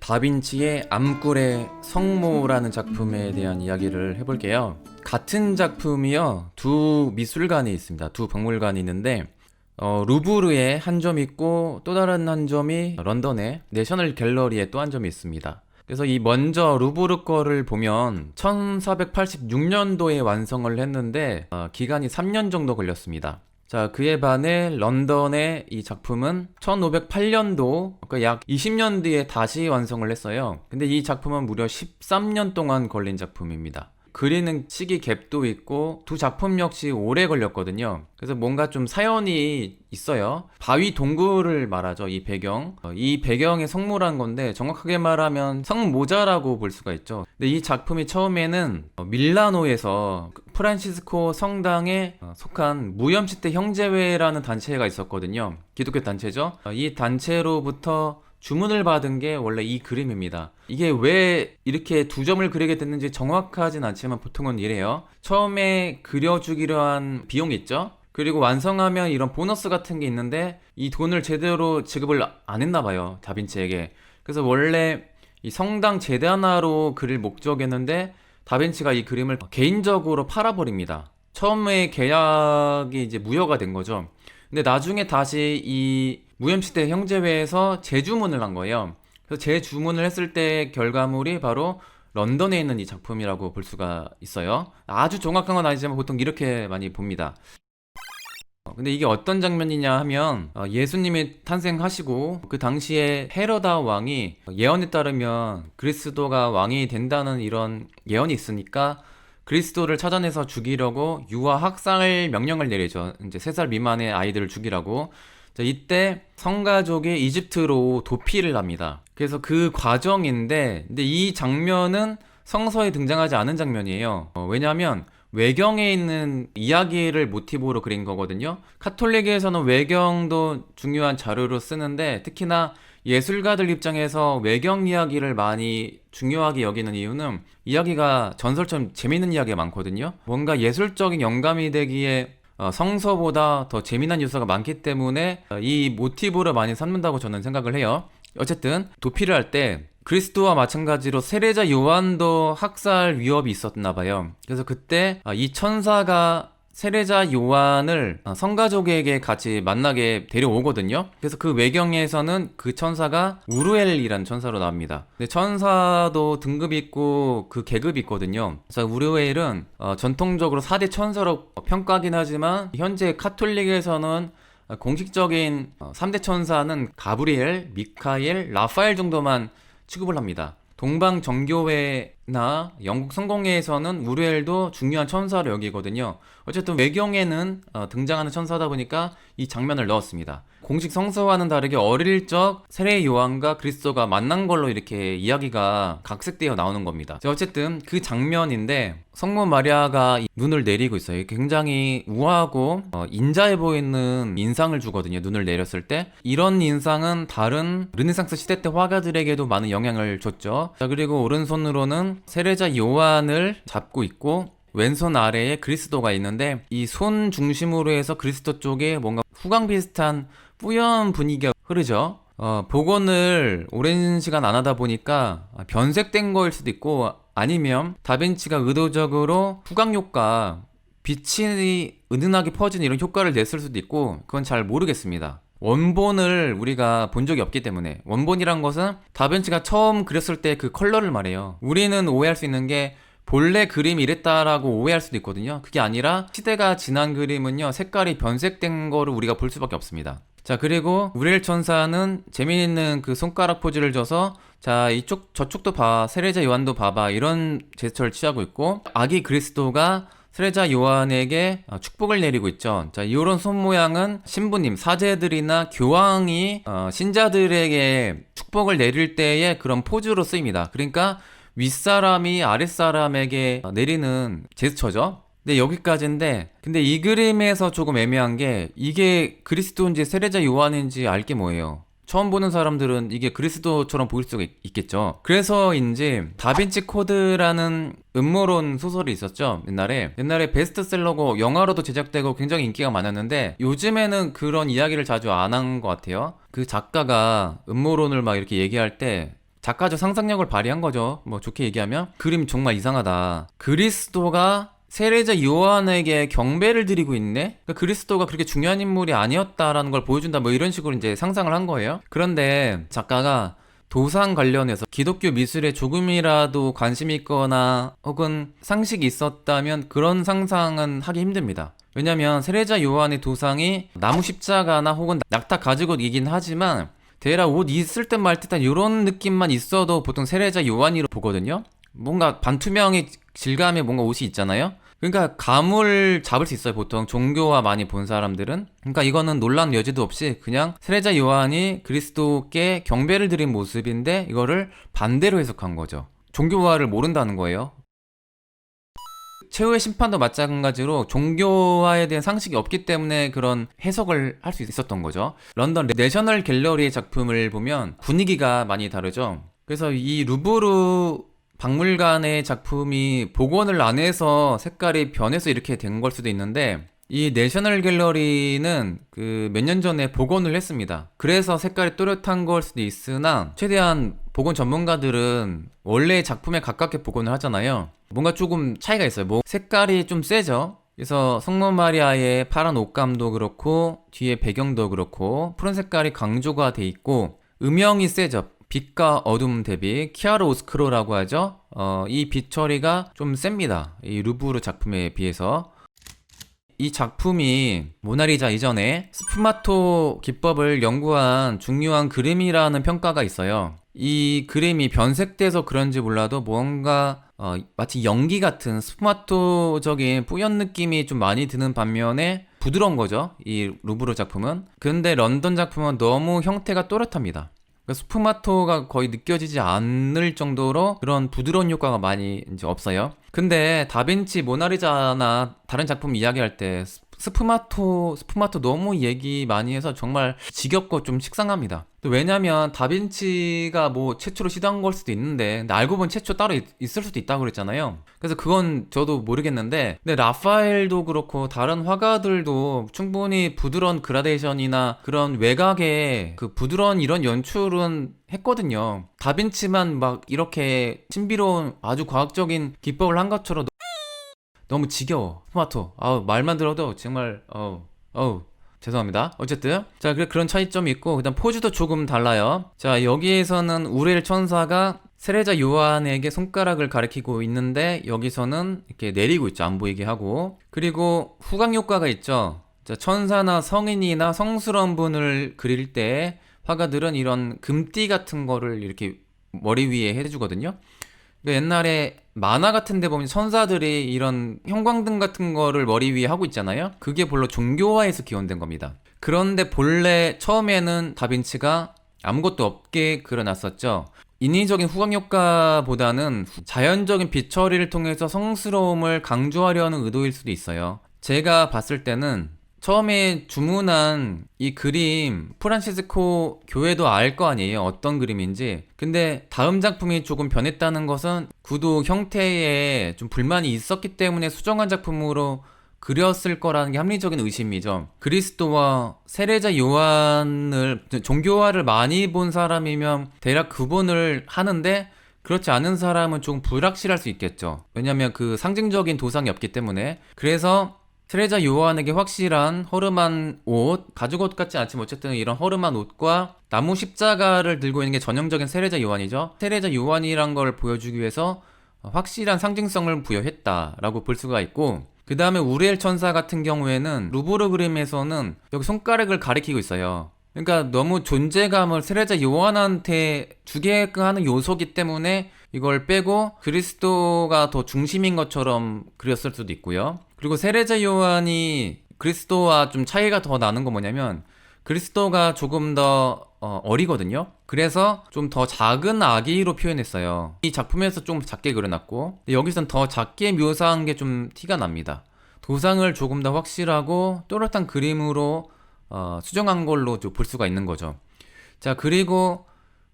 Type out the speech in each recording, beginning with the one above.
다빈치의 암꿀의 성모라는 작품에 대한 이야기를 해볼게요. 같은 작품이요. 두 미술관이 있습니다. 두 박물관이 있는데 어, 루브르에 한 점 있고 또 다른 한 점이 런던의 내셔널 갤러리에 또 한 점이 있습니다. 그래서 이 먼저 루브르 거를 보면 1486년도에 완성을 했는데 어, 기간이 3년 정도 걸렸습니다. 자, 그에 반해 런던의 이 작품은 1508년도, 그러니까 약 20년 뒤에 다시 완성을 했어요. 근데 이 작품은 무려 13년 동안 걸린 작품입니다. 그리는 시기 갭도 있고 두 작품 역시 오래 걸렸거든요. 그래서 뭔가 좀 사연이 있어요. 바위 동굴을 말하죠. 이 배경. 어, 이 배경의 성모란 건데 정확하게 말하면 성모자라고 볼 수가 있죠. 근데 이 작품이 처음에는 어, 밀라노에서 프란시스코 성당에 어, 속한 무염시대 형제회라는 단체가 있었거든요. 기독교 단체죠. 어, 이 단체로부터 주문을 받은 게 원래 이 그림입니다. 이게 왜 이렇게 두 점을 그리게 됐는지 정확하진 않지만 보통은 이래요. 처음에 그려주기로 한 비용이 있죠? 그리고 완성하면 이런 보너스 같은 게 있는데 이 돈을 제대로 지급을 안 했나 봐요. 다빈치에게. 그래서 원래 이 성당 재단화로 그릴 목적이었는데 다빈치가 이 그림을 개인적으로 팔아버립니다. 처음에 계약이 이제 무효가 된 거죠. 근데 나중에 다시 이 무염시대 형제회에서 재주문을 한 거예요. 그래서 재주문을 했을 때 결과물이 바로 런던에 있는 이 작품이라고 볼 수가 있어요. 아주 정확한 건 아니지만 보통 이렇게 많이 봅니다. 어, 근데 이게 어떤 장면이냐 하면 어, 예수님이 탄생하시고 그 당시에 헤로다 왕이 예언에 따르면 그리스도가 왕이 된다는 이런 예언이 있으니까 그리스도를 찾아내서 죽이려고 유아 학살 명령을 내리죠. 이제 3살 미만의 아이들을 죽이라고. 자, 이때 성가족이 이집트로 도피를 합니다. 그래서 그 과정인데, 근데 이 장면은 성서에 등장하지 않은 장면이에요. 어, 왜냐하면 외경에 있는 이야기를 모티브로 그린 거거든요. 카톨릭에서는 외경도 중요한 자료로 쓰는데 특히나 예술가들 입장에서 외경 이야기를 많이 중요하게 여기는 이유는 이야기가 전설처럼 재밌는 이야기가 많거든요. 뭔가 예술적인 영감이 되기에 어, 성서보다 더 재미난 요소가 많기 때문에 어, 이 모티브를 많이 삼는다고 저는 생각을 해요. 어쨌든 도피를 할 때 그리스도와 마찬가지로 세례자 요한도 학살 위협이 있었나 봐요. 그래서 그때 아, 이 천사가 세례자 요한을 어, 성가족에게 같이 만나게 데려오거든요. 그래서 그 외경에서는 그 천사가 우르엘이라는 천사로 나옵니다. 근데 천사도 등급이 있고 그 계급이 있거든요. 그래서 우르엘은 어, 전통적으로 4대 천사로 평가하긴 하지만 현재 카톨릭에서는 공식적인 어, 3대 천사는 가브리엘, 미카엘, 라파엘 정도만 취급을 합니다. 동방 정교회나 영국 성공회에서는 우르엘도 중요한 천사로 여기거든요. 어쨌든 외경에는 어, 등장하는 천사다 보니까 이 장면을 넣었습니다. 공식 성서와는 다르게 어릴 적 세례 요한과 그리스도가 만난 걸로 이렇게 이야기가 각색되어 나오는 겁니다. 자, 어쨌든 그 장면인데 성모 마리아가 이 눈을 내리고 있어요. 굉장히 우아하고 어, 인자해 보이는 인상을 주거든요. 눈을 내렸을 때 이런 인상은 다른 르네상스 시대 때 화가들에게도 많은 영향을 줬죠. 자 그리고 오른손으로는 세례자 요한을 잡고 있고 왼손 아래에 그리스도가 있는데 이 손 중심으로 해서 그리스도 쪽에 뭔가 후광 비슷한 뿌연 분위기가 흐르죠. 어, 복원을 오랜 시간 안 하다 보니까 변색된 거일 수도 있고 아니면 다빈치가 의도적으로 후광 효과 빛이 은은하게 퍼지는 이런 효과를 냈을 수도 있고 그건 잘 모르겠습니다. 원본을 우리가 본 적이 없기 때문에 원본이란 것은 다빈치가 처음 그렸을 때 그 컬러를 말해요. 우리는 오해할 수 있는 게 본래 그림이 이랬다라고 오해할 수도 있거든요. 그게 아니라 시대가 지난 그림은요 색깔이 변색된 거를 우리가 볼 수밖에 없습니다. 자 그리고 우리엘 천사는 재미있는 그 손가락 포즈를 줘서 자 이쪽 저쪽도 봐 세례자 요한도 봐봐 이런 제스처를 취하고 있고 아기 그리스도가 세례자 요한에게 어, 축복을 내리고 있죠. 자, 이런 손 모양은 신부님, 사제들이나 교황이 어, 신자들에게 축복을 내릴 때의 그런 포즈로 쓰입니다. 그러니까 윗사람이 아랫사람에게 내리는 제스처죠. 네, 여기까지인데, 근데 이 그림에서 조금 애매한 게, 이게 그리스도인지 세례자 요한인지 알 게 뭐예요? 처음 보는 사람들은 이게 그리스도처럼 보일 수가 있, 겠죠 그래서인지 다빈치 코드라는 음모론 소설이 있었죠. 옛날에 옛날에 베스트셀러고 영화로도 제작되고 굉장히 인기가 많았는데 요즘에는 그런 이야기를 자주 안 한 것 같아요. 그 작가가 음모론을 막 이렇게 얘기할 때 작가적 상상력을 발휘한 거죠. 뭐 좋게 얘기하면 그림 정말 이상하다. 그리스도가 세례자 요한에게 경배를 드리고 있네? 그러니까 그리스도가 그렇게 중요한 인물이 아니었다라는 걸 보여준다. 뭐 이런 식으로 이제 상상을 한 거예요. 그런데 작가가 도상 관련해서 기독교 미술에 조금이라도 관심이 있거나 혹은 상식이 있었다면 그런 상상은 하기 힘듭니다. 왜냐면 세례자 요한의 도상이 나무 십자가나 혹은 낙타 가지고이긴 하지만 대라 옷 있을 듯 말 듯한 이런 느낌만 있어도 보통 세례자 요한이로 보거든요. 뭔가 반투명의 질감의 뭔가 옷이 있잖아요. 그러니까 감을 잡을 수 있어요 보통. 종교와 많이 본 사람들은. 그러니까 이거는 논란 여지도 없이 그냥 세례자 요한이 그리스도께 경배를 드린 모습인데 이거를 반대로 해석한 거죠. 종교화를 모른다는 거예요. 최후의 심판도 마찬가지로 종교화에 대한 상식이 없기 때문에 그런 해석을 할 수 있었던 거죠. 런던 내셔널 갤러리의 작품을 보면 분위기가 많이 다르죠. 그래서 이 루브르 박물관의 작품이 복원을 안 해서 색깔이 변해서 이렇게 된 걸 수도 있는데 이 내셔널 갤러리는 그 몇 년 전에 복원을 했습니다. 그래서 색깔이 또렷한 걸 수도 있으나 최대한 복원 전문가들은 원래 작품에 가깝게 복원을 하잖아요. 뭔가 조금 차이가 있어요. 뭐 색깔이 좀 세죠. 그래서 성모 마리아의 파란 옷감도 그렇고 뒤에 배경도 그렇고 푸른 색깔이 강조가 돼 있고 음영이 세죠. 빛과 어둠 대비 키아르 오스크로라고 하죠. 어, 이 빛 처리가 좀 셉니다. 이 루브르 작품에 비해서. 이 작품이 모나리자 이전에 스푸마토 기법을 연구한 중요한 그림이라는 평가가 있어요. 이 그림이 변색돼서 그런지 몰라도 뭔가 어, 마치 연기 같은 스푸마토적인 뿌연 느낌이 좀 많이 드는 반면에 부드러운 거죠. 이 루브르 작품은. 근데 런던 작품은 너무 형태가 또렷합니다. 그러니까 스프마토가 거의 느껴지지 않을 정도로 그런 부드러운 효과가 많이 이제 없어요. 근데 다빈치 모나리자나 다른 작품 이야기할 때 스프마토 스프마토 너무 얘기 많이 해서 정말 지겹고 좀 식상합니다. 왜냐면 다빈치가 뭐 최초로 시도한 걸 수도 있는데 근데 알고 보면 최초 따로 있, 을 수도 있다고 그랬잖아요. 그래서 그건 저도 모르겠는데 근데 라파엘도 그렇고 다른 화가들도 충분히 부드러운 그라데이션이나 그런 외곽의 그 부드러운 이런 연출은 했거든요. 다빈치만 막 이렇게 신비로운 아주 과학적인 기법을 한 것처럼 너무 지겨워. 토마토. 아우, 말만 들어도 정말, 어우, 어우. 죄송합니다. 어쨌든. 자, 그런 차이점이 있고, 그 다음 포즈도 조금 달라요. 자, 여기에서는 우레일 천사가 세례자 요한에게 손가락을 가리키고 있는데, 여기서는 이렇게 내리고 있죠. 안 보이게 하고. 그리고 후광 효과가 있죠. 자, 천사나 성인이나 성스러운 분을 그릴 때, 화가들은 이런 금띠 같은 거를 이렇게 머리 위에 해주거든요. 그러니까 옛날에 만화 같은 데 보면 천사들이 이런 형광등 같은 거를 머리 위에 하고 있잖아요. 그게 본래 종교화에서 기원된 겁니다. 그런데 본래 처음에는 다빈치가 아무것도 없게 그려놨었죠. 인위적인 후광 효과보다는 자연적인 빛 처리를 통해서 성스러움을 강조하려는 의도일 수도 있어요. 제가 봤을 때는 처음에 주문한 이 그림 프란시스코 교회도 알 거 아니에요. 어떤 그림인지. 근데 다음 작품이 조금 변했다는 것은 구도 형태에 좀 불만이 있었기 때문에 수정한 작품으로 그렸을 거라는 게 합리적인 의심이죠. 그리스도와 세례자 요한을 종교화를 많이 본 사람이면 대략 구분을 하는데 그렇지 않은 사람은 좀 불확실할 수 있겠죠. 왜냐면 그 상징적인 도상이 없기 때문에. 그래서 트레자 요한에게 확실한 허름한 옷, 가죽 옷 같지 않지만 어쨌든 이런 허름한 옷과 나무 십자가를 들고 있는 게 전형적인 세례자 요한이죠. 세례자 요한이란 걸 보여주기 위해서 확실한 상징성을 부여했다라고 볼 수가 있고 그 다음에 우리엘 천사 같은 경우에는 루브르 그림에서는 여기 손가락을 가리키고 있어요. 그러니까 너무 존재감을 세례자 요한한테 주게끔 하는 요소기 때문에 이걸 빼고 그리스도가 더 중심인 것처럼 그렸을 수도 있고요. 그리고 세례자 요한이 그리스도와 좀 차이가 더 나는 거 뭐냐면 그리스도가 조금 더 어, 어리거든요. 그래서 좀 더 작은 아기로 표현했어요. 이 작품에서 좀 작게 그려놨고 여기선 더 작게 묘사한 게 좀 티가 납니다. 도상을 조금 더 확실하고 또렷한 그림으로 어, 수정한 걸로 볼 수가 있는 거죠. 자, 그리고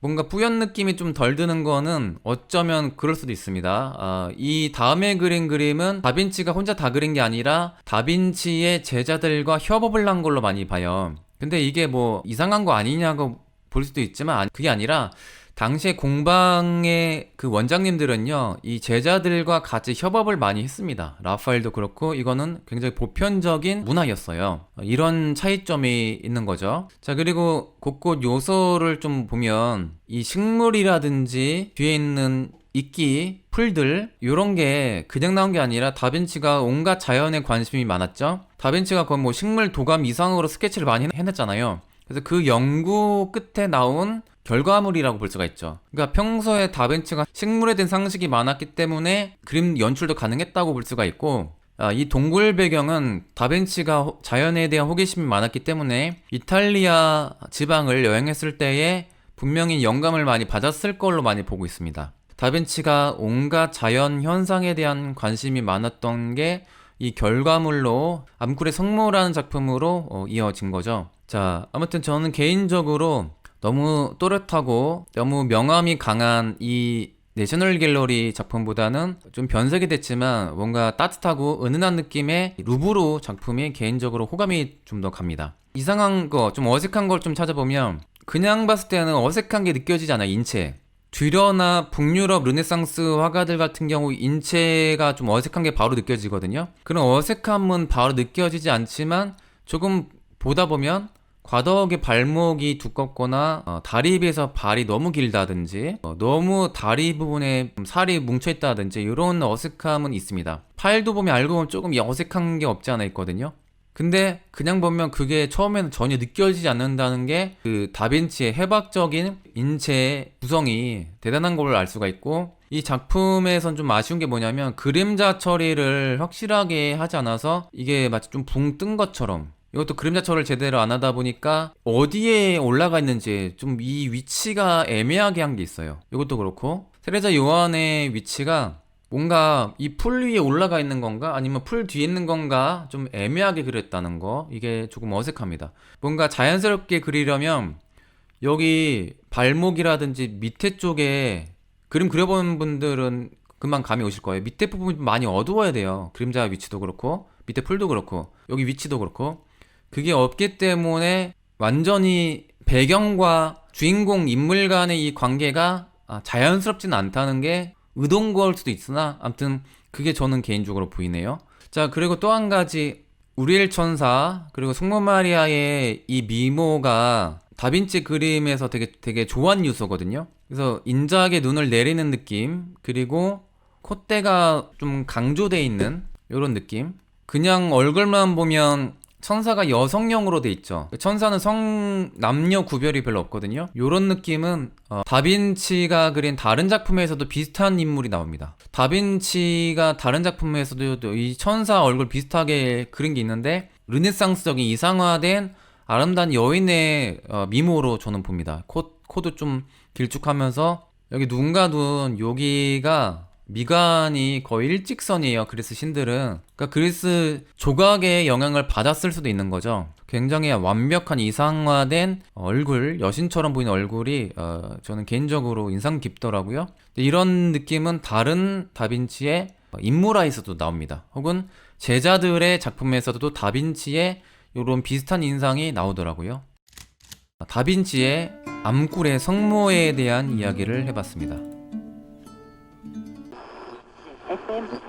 뭔가 뿌연 느낌이 좀 덜 드는 거는 어쩌면 그럴 수도 있습니다. 아, 이 다음에 그린 그림은 다빈치가 혼자 다 그린 게 아니라 다빈치의 제자들과 협업을 한 걸로 많이 봐요. 근데 이게 뭐 이상한 거 아니냐고 볼 수도 있지만 그게 아니라 당시에 공방의 그 원장님들은요, 이 제자들과 같이 협업을 많이 했습니다. 라파엘도 그렇고, 이거는 굉장히 보편적인 문화였어요. 어, 이런 차이점이 있는 거죠. 자, 그리고 곳곳 요소를 좀 보면, 이 식물이라든지 뒤에 있는 이끼, 풀들, 요런 게 그냥 나온 게 아니라 다빈치가 온갖 자연에 관심이 많았죠. 다빈치가 거의 뭐 식물 도감 이상으로 스케치를 많이 해냈잖아요. 그래서 그 연구 끝에 나온 결과물이라고 볼 수가 있죠. 그러니까 평소에 다빈치가 식물에 대한 상식이 많았기 때문에 그림 연출도 가능했다고 볼 수가 있고, 아, 이 동굴 배경은 다빈치가 호- 자연에 대한 호기심이 많았기 때문에 이탈리아 지방을 여행했을 때에 분명히 영감을 많이 받았을 걸로 많이 보고 있습니다. 다빈치가 온갖 자연 현상에 대한 관심이 많았던 게 이 결과물로 암굴의 성모라는 작품으로 어, 이어진 거죠. 자, 아무튼 저는 개인적으로 너무 또렷하고 너무 명암이 강한 이 내셔널 갤러리 작품보다는 좀 변색이 됐지만 뭔가 따뜻하고 은은한 느낌의 루브르 작품이 개인적으로 호감이 좀 더 갑니다. 이상한 거, 좀 어색한 걸 좀 찾아보면 그냥 봤을 때는 어색한 게 느껴지지 않아요, 인체. 뒤려나 북유럽 르네상스 화가들 같은 경우 인체가 좀 어색한 게 바로 느껴지거든요. 그런 어색함은 바로 느껴지지 않지만 조금 보다 보면 과덕의 발목이 두껍거나 어, 다리 비해서 발이 너무 길다든지 어, 너무 다리 부분에 살이 뭉쳐 있다든지 이런 어색함은 있습니다. 팔도 보면 알고 보면 조금 이 어색한 게 없지 않아 있거든요. 근데 그냥 보면 그게 처음에는 전혀 느껴지지 않는다는 게 그 다빈치의 해박적인 인체의 구성이 대단한 걸 알 수가 있고 이 작품에선 좀 아쉬운 게 뭐냐면 그림자 처리를 확실하게 하지 않아서 이게 마치 좀 붕 뜬 것처럼 이것도 그림자 처리를 제대로 안 하다 보니까 어디에 올라가 있는지 좀 이 위치가 애매하게 한 게 있어요. 이것도 그렇고 세레자 요한의 위치가 뭔가 이 풀 위에 올라가 있는 건가 아니면 풀 뒤에 있는 건가 좀 애매하게 그렸다는 거 이게 조금 어색합니다. 뭔가 자연스럽게 그리려면 여기 발목이라든지 밑에 쪽에 그림 그려본 분들은 금방 감이 오실 거예요. 밑에 부분이 좀 많이 어두워야 돼요. 그림자 위치도 그렇고 밑에 풀도 그렇고 여기 위치도 그렇고 그게 없기 때문에 완전히 배경과 주인공 인물 간의 이 관계가 아, 자연스럽지는 않다는 게 의도인 걸 수도 있으나 아무튼 그게 저는 개인적으로 보이네요. 자 그리고 또 한 가지 우리엘 천사 그리고 성모 마리아의 이 미모가 다빈치 그림에서 되게 되게 좋아하는 요소거든요. 그래서 인자하게 눈을 내리는 느낌 그리고 콧대가 좀 강조돼 있는 이런 느낌. 그냥 얼굴만 보면 천사가 여성형으로 돼 있죠. 천사는 성 남녀 구별이 별로 없거든요. 요런 느낌은 어, 다빈치가 그린 다른 작품에서도 비슷한 인물이 나옵니다. 다빈치가 다른 작품에서도 이 천사 얼굴 비슷하게 그린 게 있는데 르네상스적인 이상화된 아름다운 여인의 어, 미모로 저는 봅니다. 코, 코도 좀 길쭉하면서 여기 눈과 눈 여기가 미간이 거의 일직선이에요. 그리스 신들은. 그러니까 그리스 조각의 영향을 받았을 수도 있는 거죠. 굉장히 완벽한 이상화된 얼굴, 여신처럼 보이는 얼굴이 어, 저는 개인적으로 인상 깊더라고요. 이런 느낌은 다른 다빈치의 인물아에서도 나옵니다. 혹은 제자들의 작품에서도 다빈치의 이런 비슷한 인상이 나오더라고요. 다빈치의 암굴의 성모에 대한 이야기를 해봤습니다. I.